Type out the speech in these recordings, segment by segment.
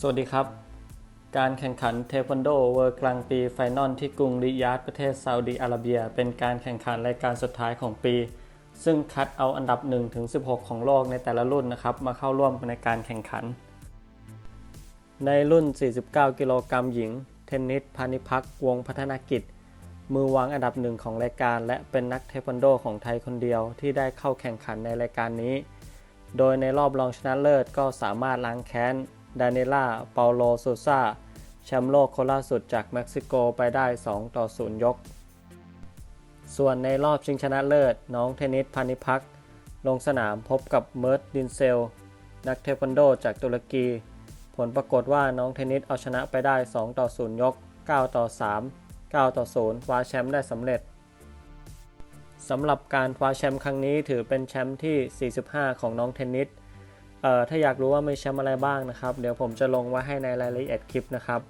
สวัสดีครับ การแข่งขันเทควันโดเวิร์กลางปีไฟนอลที่กรุงริยาดประเทศซาอุดีอาระเบีย เป็นการแข่งขันรายการสุดท้ายของปี ซึ่งคัดเอาอันดับ1ถึง16 ของโลกในแต่ละรุ่นนะครับ มาเข้าร่วมในการแข่งขัน ในรุ่น 49 กิโลกรัมหญิง เทนนิสพานิพักวงพัฒนากิจ มือวางอันดับหนึ่งของรายการ และเป็นนักเทควันโดของไทยคนเดียวที่ได้เข้าแข่งขันในรายการนี้ โดยในรอบรองชนะเลิศก็สามารถล้างแค้น ดานิล่า เปาโลโซซาแชมป์โลกคนล่าสุดจากเม็กซิโกไปได้ 2 ต่อ 0 ยก ส่วนในรอบชิงชนะเลิศ น้องเทนนิสพานิพัก ลงสนามพบกับเมิร์ดดินเซล นักเทควันโดจากตุรกี ผลปรากฏว่าน้องเทนนิสเอาชนะไปได้ 2 ต่อ 0 ยก 9 ต่อ 3 9 ต่อ 0 คว้าแชมป์ได้สำเร็จสำหรับการคว้าแชมป์ครั้งนี้ถือเป็นแชมป์ที่ 45 ของน้องเทนนิส เอ่อถ้าอยากรู้ว่ามีแชมป์อะไรบ้างนะครับ เดี๋ยวผมจะลงไว้ให้ในรายละเอียดคลิปนะครับ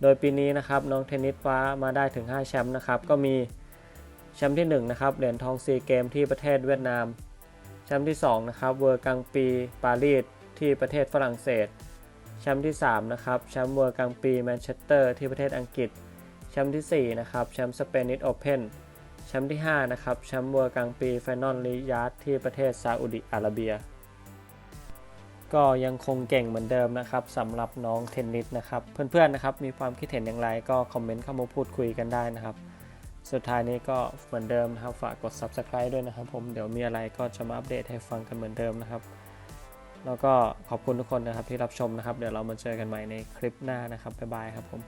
โดยปีนี้นะครับน้องเทนนิสคว้ามาได้ถึง 5 แชมป์นะครับ ก็มีแชมป์ที่1นะครับเหรียญทองซีเกมที่ประเทศเวียดนาม แชมป์ที่2นะครับเวอร์กังปีปารีสที่ประเทศฝรั่งเศส แชมป์ที่3นะครับแชมป์เวอร์กังปีแมนเชสเตอร์ที่ประเทศอังกฤษ แชมป์ที่4นะครับแชมป์สเปนิสโอเพนแชมป์ที่5นะครับแชมป์เวอร์กังปีไฟนอลลียาร์ดที่ประเทศซาอุดิอาระเบีย ก็ยังคงเก่งเหมือนเดิมนะครับสำหรับน้องเทนนิสนะครับ เพื่อนๆนะครับมีความคิดเห็นอย่างไรก็คอมเมนต์เข้ามาพูดคุยกันได้นะครับ สุดท้ายนี้ก็เหมือนเดิมนะครับฝากกด subscribe ด้วยนะครับ ผมเดี๋ยวมีอะไรก็จะมาอัปเดตให้ฟังกันเหมือนเดิมนะครับ แล้วก็ขอบคุณทุกคนนะครับที่รับชมนะครับ เดี๋ยวเรามาเจอกันใหม่ในคลิปหน้านะครับบ๊ายบายครับผม